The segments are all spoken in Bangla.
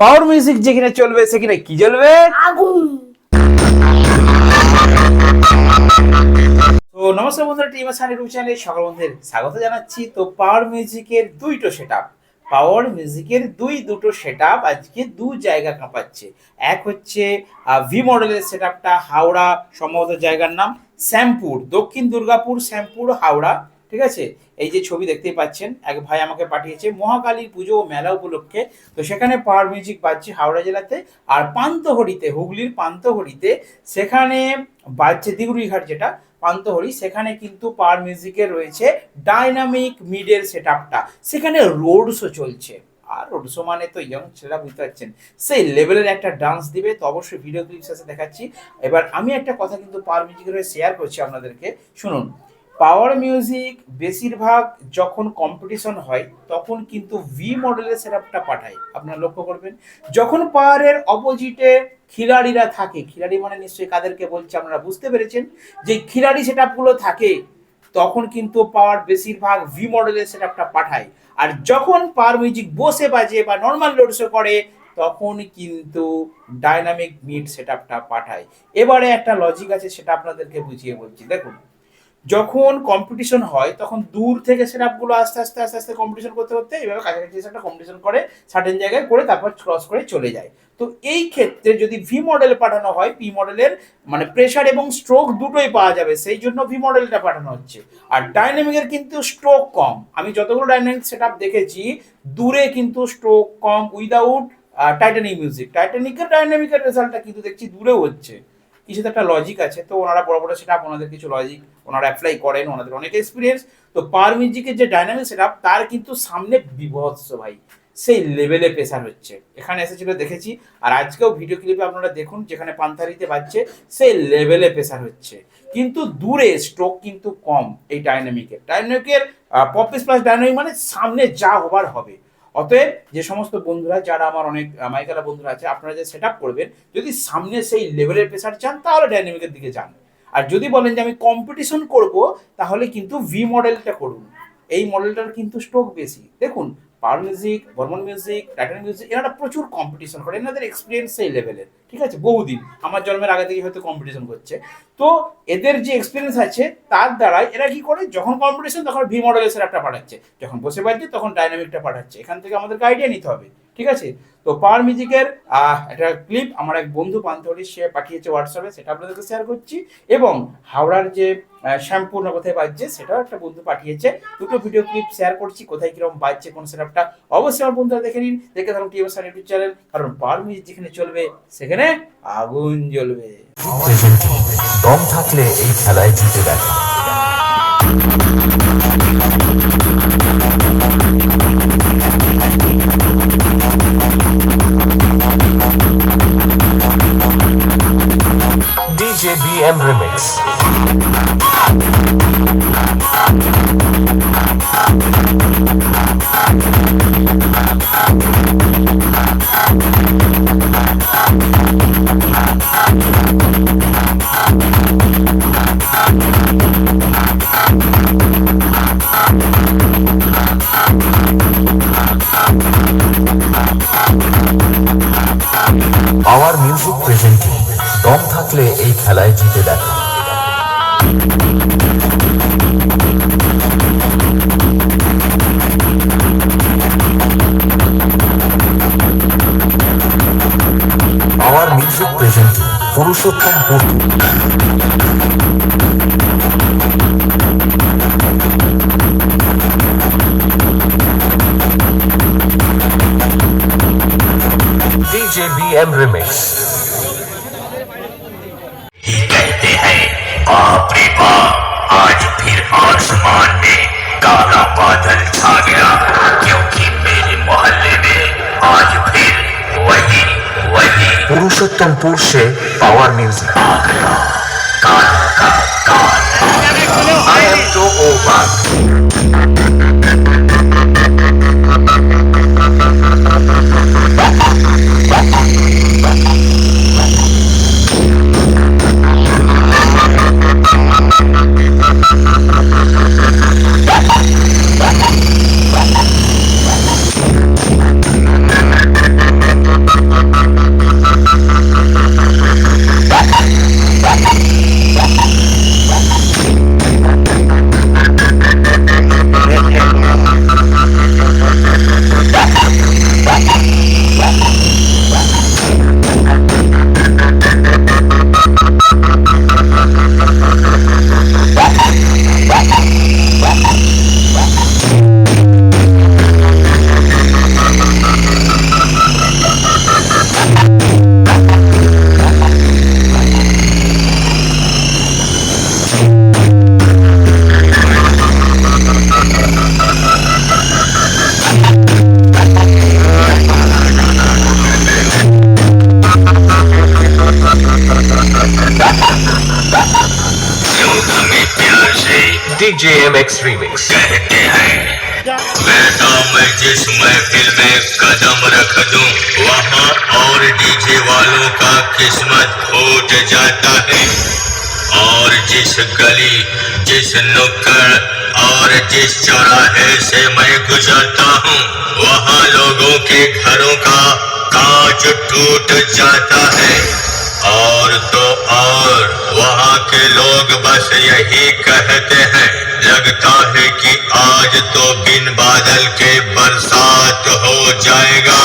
পাওয়ার মিউজিক যেখানে চলবে সেখানে কি জ্বলবে? আগুন। তো নমস্কার বন্ধুরা টিম সানি ইউটিউব চ্যানেলে সকল বন্ধুদের স্বাগত জানাচ্ছি। তো পাওয়ার মিউজিকের দুইটো সেটআপ পাওয়ার মিউজিকের দুই দুটো সেটআপ আজকে দু জায়গা কাঁপাচ্ছে। এক হচ্ছে ভি মডেলের সেটআপটা হাওড়া সম্ভবত জায়গার নাম শ্যামপুর দক্ষিণ দুর্গাপুর শ্যামপুর হাওড়া ঠিক আছে? এই যে ছবি দেখতেই পাচ্ছেন, এক ভাই আমাকে পাঠিয়েছে, মহাকালী পুজো ও মেলা উপলক্ষে। তো সেখানে পাওয়ার মিউজিক বাজছে হাওড়া জেলাতে আর পান্তহরিতে হুগলির পান্তহরিতে সেখানে বাজছে দিগুড়িঘাট যেটা পান্তহরি সেখানে কিন্তু পাওয়ার মিউজিকের রয়েছে ডাইনামিক মিডের সেট আপটা সেখানে রোড শো চলছে। আর রোড শো মানে তো ইয়ং ছেলেরা বুঝতে পারছেন। সেই লেভেলের একটা ডান্স দিবে, তো অবশ্যই ভিডিও ক্লিপস আছে দেখাচ্ছি। এবার আমি একটা কথা কিন্তু পাওয়ার মিউজিকের শেয়ার করছি আপনাদেরকে। শুনুন পাওয়ার মিউজিক বেশিরভাগ যখন কম্পিটিশন হয়, তখন কিন্তু ভি মডেলের সেটআপটা পাঠায়। আপনারা লক্ষ্য করবেন, যখন পাওয়ারের অপোজিটে খিলাড়িরা থাকে, খিলাড়ি মানে নিশ্চয়ই কাদেরকে বলছে আপনারা বুঝতে পেরেছেন, যে খিলাড়ি সেটআপগুলো থাকে, তখন কিন্তু পাওয়ার বেশিরভাগ ভি মডেলের সেটআপটা পাঠায়। আর যখন পাওয়ার মিউজিক বসে বাজে বা নর্মাল লোড শো করে, তখন কিন্তু ডাইনামিক মিড সেটআপটা পাঠায়। এবারে একটা লজিক আছে, সেটা আপনাদেরকে বুঝিয়ে বলছি। দেখুন যখন কম্পিটিশন হয়, তখন দূর থেকে সেটআপগুলো আস্তে আস্তে আস্তে আস্তে কম্পিটিশন করতে করতে এইভাবে কাছাকাছি এসে একটা কম্পিটিশন করে সার্টেন জায়গায় করে তারপর ক্রস করে চলে যায়। তো এই ক্ষেত্রে যদি ভি মডেল পাঠানো হয় পি মডেলের মানে প্রেশার এবং স্ট্রোক দুটোই পাওয়া যাবে, সেই জন্য ভি মডেলটা পাঠানো হচ্ছে। আর ডাইনামিকের কিন্তু স্ট্রোক কম। আমি যতগুলো ডাইনামিক সেটআপ দেখেছি, দূরে কিন্তু স্ট্রোক কম উইদাউট টাইটানিক মিউজিক টাইটানিকের ডাইনামিকের রেজাল্টটা কিন্তু দেখছি দূরেও হচ্ছে। কিছুতে একটা লজিক আছে, তো ওনারা বড় বড় সেটআপ ওনাদের কিছু লজিক ওনারা অ্যাপ্লাই করেন, ওনাদের অনেক এক্সপিরিয়েন্স তো পার মিউজিকের যে ডাইনামিক সেটআপ তার কিন্তু সামনে বিভৎস ভাই, সেই লেভেলে প্রেশার হচ্ছে। এখানে এসেছিল দেখেছি, আর আজকেও ভিডিও ক্লিপে আপনারা দেখুন, যেখানে পান্থারিতে বাজছে, সেই লেভেলে প্রেশার হচ্ছে। কিন্তু দূরে স্ট্রোক কিন্তু কম এই ডাইনামিকের ডাইনামিকের পপিস প্লাস ডাইনামিক মানে সামনে যা হবার হবে। অতএব যে সমস্ত বন্ধুরা, যারা আমার অনেক মাইকালা বন্ধুরা আছে, আপনারা যে সেট করবেন, যদি সামনে সেই লেভেলের প্রেশার চান, তাহলে ডাইনামিকের দিকে যান। আর যদি বলেন যে আমি কম্পিটিশন করব, তাহলে কিন্তু ভি মডেলটা করুন। এই মডেলটার কিন্তু স্ট্রোক বেশি। দেখুন power music Barman music Titan music এনারা প্রচুর কম্পিটিশন করে, এনাদের এক্সপিরিয়েন্স সেই লেভেলের ঠিক আছে? বহুদিন, আমার জন্মের আগে থেকে হয়তো কম্পিটিশন করছে। তো এদের যে এক্সপিরিয়েন্স আছে, তার দ্বারাই এরা কি করে? যখন কম্পিটিশন তখন ভি মডেলের একটা পাঠাচ্ছে। যখন বসে বাজছে তখন ডাইনামিকটা পাঠাচ্ছে। এখান থেকে আমাদেরকে আইডিয়া নিতে হবে। ঠিক আছে? তো পাওয়ার মিউজিকের একটা ক্লিপ আমার এক বন্ধু পান্থরি সে পাঠিয়েছে হোয়াটসঅ্যাপে সেটা আপনাদেরকে শেয়ার করছি। এবং হাওড়ার যে শ্যাম্পুর কোথায় বাজছে, সেটাও একটা বন্ধু পাঠিয়েছে। দুটো ভিডিও ক্লিপ শেয়ার করছি, কোথায় কীরকম বাজছে কোন সেটআপটা অবশ্যই আমার বন্ধুরা দেখে নিন, দেখে থাকুন টিএম সান ইউটিউব চ্যানেল কারণ পাওয়ার মিউজিক যেখানে চলবে, সেখানে আগুন জ্বলবে। দম থাকলে এই খেলায় জিতে দেখা DJBM Remix. দম থাকলে এই খেলায় জিতে দেখা। Power music Purushottam BM Remix Purushottampur সে পাওয়ার মিউজিক रिमिक्स रिमिक्स कहते हैं वैसा मैं जिस महफिल में कदम रख दूँ वहाँ और डीजे वालों का किस्मत फूट जाता है और जिस गली जिस नुक्कड़ और जिस चौराहे से मैं गुजरता हूँ वहाँ लोगों के घरों का कांच टूट जाता है। और तो और, वहाँ के लोग बस यही कहते हैं। लगता है कि आज तो बिन बादल के बरसात हो जाएगा।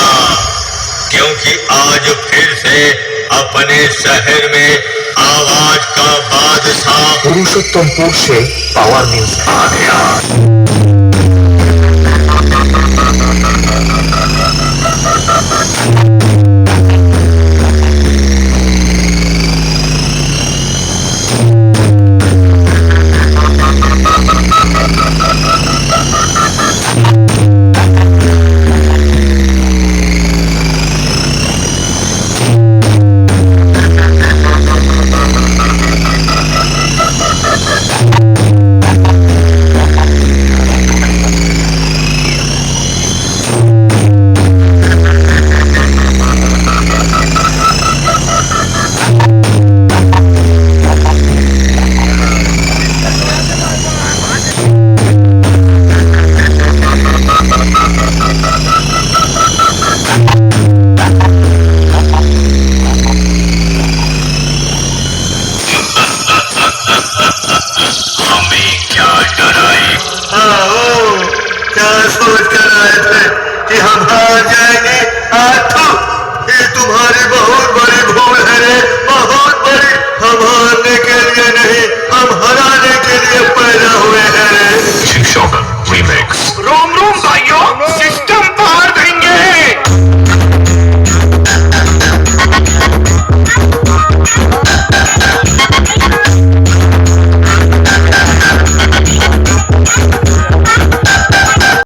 क्योंकि आज फिर से अपने शहर में आवाज़ का बादशाह पुरुषोत्तमपुर से पावर म्यूज़िक आ। गया क्या सोच कर आए थे कि हम हार जाएँगे। आठो ये तुम्हारी बहुत बड़ी भूल है बहुत बड़ी। हम हारने के लिए नहीं हम हराने के लिए पैदा हुए हैं शिक्षक रोम रोम भाइयों